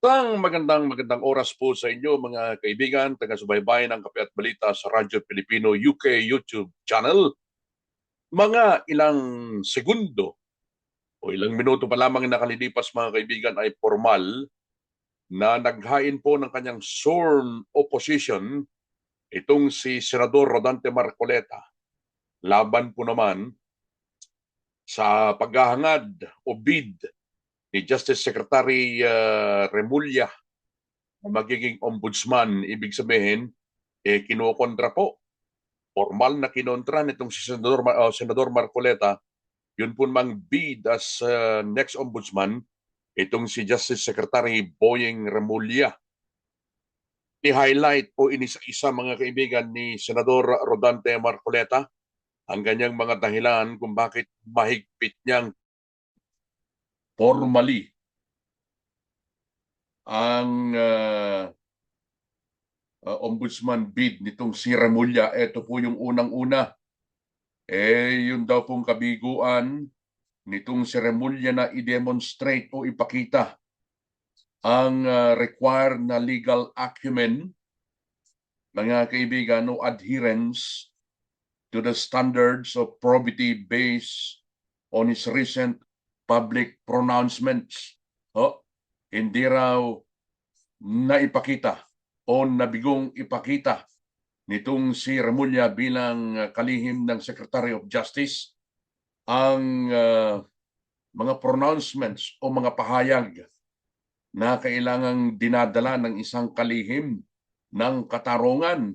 Isang magandang magandang oras po sa inyo mga kaibigan, taga-subaybay ng Kape at Balita sa Radyo Pilipino UK YouTube channel. Mga ilang segundo o ilang minuto pa lamang nakalilipas mga kaibigan ay formal na naghain po ng kanyang sworn opposition itong si Senador Rodante Marcoleta. Laban po naman sa paghahangad o bid ni Justice Secretary uh, Remulla magiging ombudsman. Ibig sabihin, eh, kinukontra po. Formal na kinontra nitong si Senador, uh, Senador Marcoleta, yun po mang bid as uh, next ombudsman, itong si Justice Secretary Boying Remulla. I-highlight po inisa-isa mga kaibigan ni Senador Rodante Marcoleta ang ganyang mga dahilan kung bakit mahigpit niyang formally ang uh, uh, ombudsman bid nitong si Remulla. Ito po yung unang-una. Eh, yun daw pong kabiguan nitong si Remulla na i-demonstrate o ipakita ang uh, required na legal acumen mga kaibigan o adherence to the standards of probity based on his recent public pronouncements. Oh, hindi raw naipakita o nabigong ipakita nitong si Remulla bilang kalihim ng Secretary of Justice ang uh, mga pronouncements o mga pahayag na kailangang dinadala ng isang kalihim ng katarungan.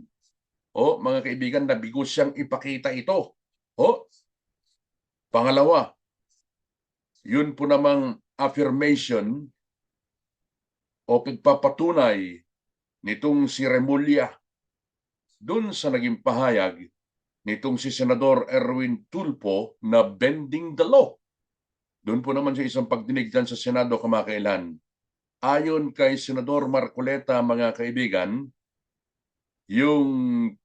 O mga kaibigan, nabigo siyang ipakita ito. O, pangalawa, yun po namang affirmation o pagpapatunay nitong si Remulla dun sa naging pahayag nitong si Senador Erwin Tulpo na bending the law. Doon po naman sa isang pagdinig dyan sa Senado kamakailan. Ayon kay Senador Marcoleta, mga kaibigan, yung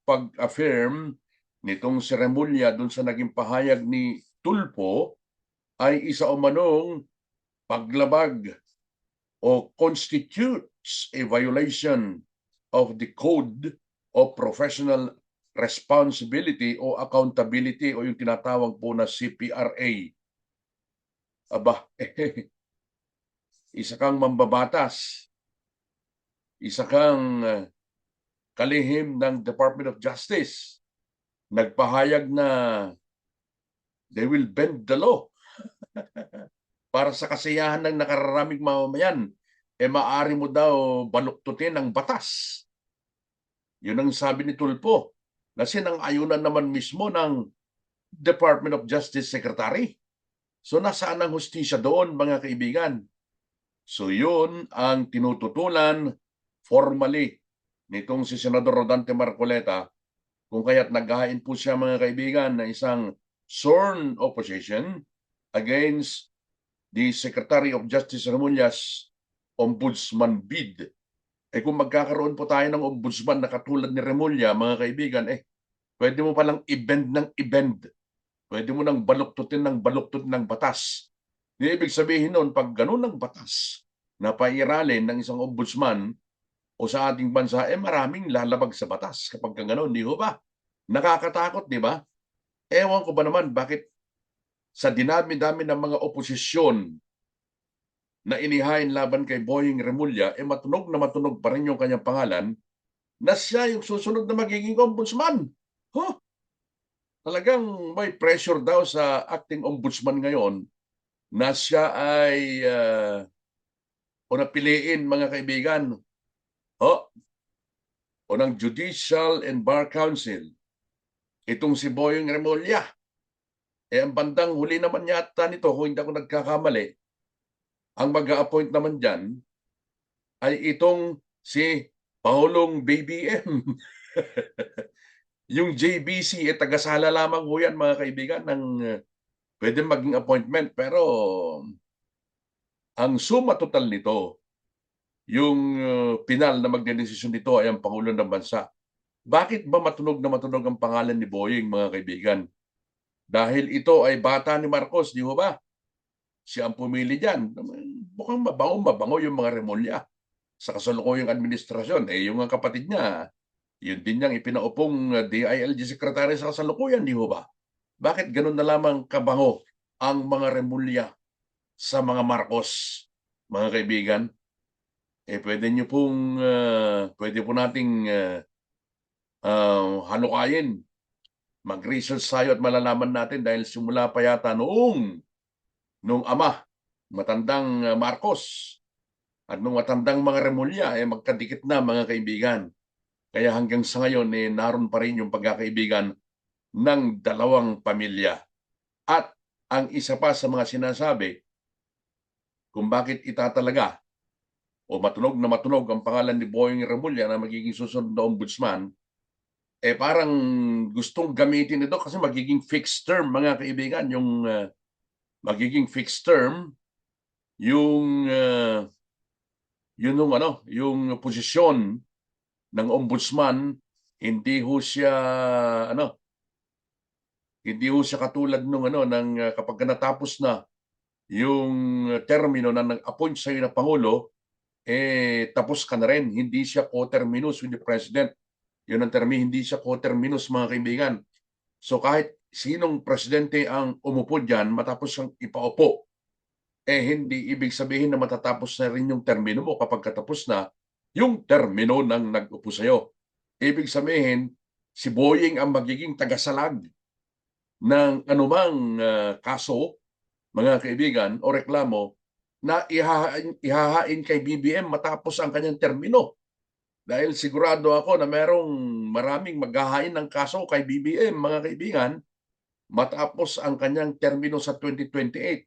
pag-affirm nitong si Remulla doon sa naging pahayag ni Tulpo ay isa o manong paglabag o constitutes a violation of the Code of Professional Responsibility o Accountability o yung tinatawag po na CPRA. Aba, eh, isa kang mambabatas, isa kang uh, kalihim ng Department of Justice, nagpahayag na they will bend the law para sa kasiyahan ng nakararaming mamamayan, eh maari mo daw baluktutin ang batas. Yun ang sabi ni Tulpo. Kasi nang ayunan naman mismo ng Department of Justice Secretary. So nasaan ang hustisya doon mga kaibigan? So yun ang tinututulan formally nitong si Senador Rodante Marcoleta kung kaya't naghahain po siya mga kaibigan na isang sworn opposition against the Secretary of Justice Remulla's ombudsman bid. Eh kung magkakaroon po tayo ng ombudsman na katulad ni Remulla, mga kaibigan, eh pwede mo palang i-bend ng i-bend. Pwede mo nang baluktutin ng baluktot ng batas. Di ibig sabihin noon, pag ganun ng batas na pairalin ng isang ombudsman o sa ating bansa, eh maraming lalabag sa batas kapag gano'n, di ba? Nakakatakot, di ba? Ewan ko ba naman bakit sa dinami-dami ng mga oposisyon na inihain laban kay Boying Remulla, eh matunog na matunog pa rin yung kanyang pangalan na siya yung susunod na magiging ombudsman. Huh? Talagang may pressure daw sa acting ombudsman ngayon na siya ay uh, o mga kaibigan oh, o ng Judicial and Bar Council itong si Boying Remulla eh, ang bandang huli naman yata nito, kung hindi ako nagkakamali, ang mag-a-appoint naman dyan ay itong si Paulong BBM. yung JBC, eh, tagasala lamang ho yan, mga kaibigan, ng uh, pwede maging appointment. Pero ang suma total nito, yung pinal na magdedesisyon nito ay ang Pangulo ng Bansa. Bakit ba matunog na matunog ang pangalan ni Boying, mga kaibigan? Dahil ito ay bata ni Marcos, di ba? Siya ang pumili dyan. Mukhang mabango, mabango yung mga remolya. sa kasalukuyang administrasyon. Eh, yung mga kapatid niya, yun din niyang ipinaupong uh, DILG Secretary sa kasalukuyan, di ba? Bakit ganun na lamang kabango ang mga remulya sa mga Marcos, mga kaibigan? Eh, pwede niyo pong, uh, pwede po nating uh, uh, halukayin. Mag-research tayo at malalaman natin dahil simula pa yata noong nung ama, matandang uh, Marcos, at nung matandang mga remulya, eh magkadikit na mga kaibigan. Kaya hanggang sa ngayon, eh, naroon pa rin yung pagkakaibigan ng dalawang pamilya. At ang isa pa sa mga sinasabi, kung bakit itatalaga o matunog na matunog ang pangalan ni Boying Remulla na magiging susunod na ombudsman, eh parang gustong gamitin ito kasi magiging fixed term mga kaibigan yung uh, magiging fixed term yung uh, yun yung ano yung posisyon ng ombudsman hindi ho siya ano hindi ho siya katulad nung ano ng uh, kapag natapos na yung termino na nag-appoint sa na pangulo eh tapos ka na rin. Hindi siya co-terminus with the president yun ang termi, hindi siya coterminus mga kaibigan. So kahit sinong presidente ang umupo dyan, matapos siyang ipaupo, eh hindi ibig sabihin na matatapos na rin yung termino mo kapag katapos na yung termino ng nag-upo sa'yo. Ibig sabihin, si Boying ang magiging tagasalag ng anumang uh, kaso, mga kaibigan, o reklamo na ihahain, ihahain kay BBM matapos ang kanyang termino. Dahil sigurado ako na merong maraming maghahain ng kaso kay BBM, mga kaibigan, matapos ang kanyang termino sa 2028.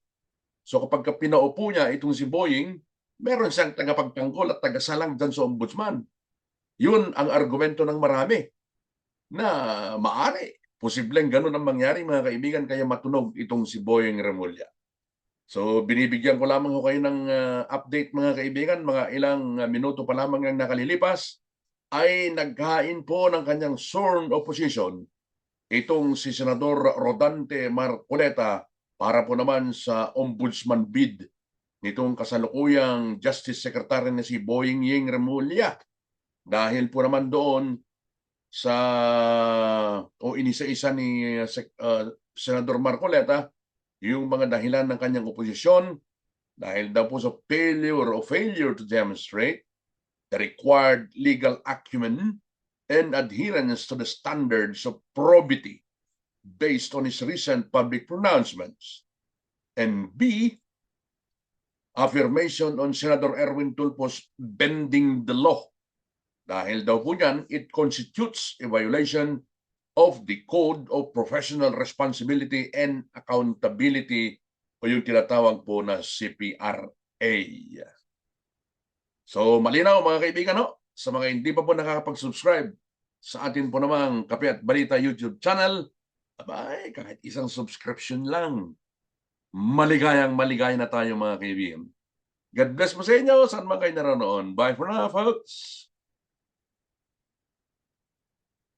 So kapag pinaupo niya itong si Boeing, meron siyang tagapagtanggol at tagasalang dyan sa ombudsman. Yun ang argumento ng marami na maari. Posibleng ganun ang mangyari mga kaibigan kaya matunog itong si Boyeng Remulla. So binibigyan ko lamang kayo ng uh, update mga kaibigan, mga ilang uh, minuto pa lamang ang nakalilipas ay naghain po ng kanyang sworn opposition itong si Senador Rodante Marcoleta para po naman sa ombudsman bid nitong kasalukuyang Justice Secretary na si Boying Ying Remulla. Dahil po naman doon sa o inisa-isa ni uh, Senador Marcoleta yung mga dahilan ng kanyang oposisyon dahil daw po sa failure or failure to demonstrate the required legal acumen and adherence to the standards of probity based on his recent public pronouncements. And B, affirmation on Senator Erwin Tulfo's bending the law. Dahil daw po yan, it constitutes a violation of the Code of Professional Responsibility and Accountability o yung tinatawag po na CPRA. So malinaw mga kaibigan no? sa mga hindi pa po nakakapag-subscribe sa atin po namang Kape at Balita YouTube channel, abay, kahit isang subscription lang. Maligayang maligaya na tayo mga kaibigan. God bless po sa inyo. Saan man kayo naroon. Bye for now, folks.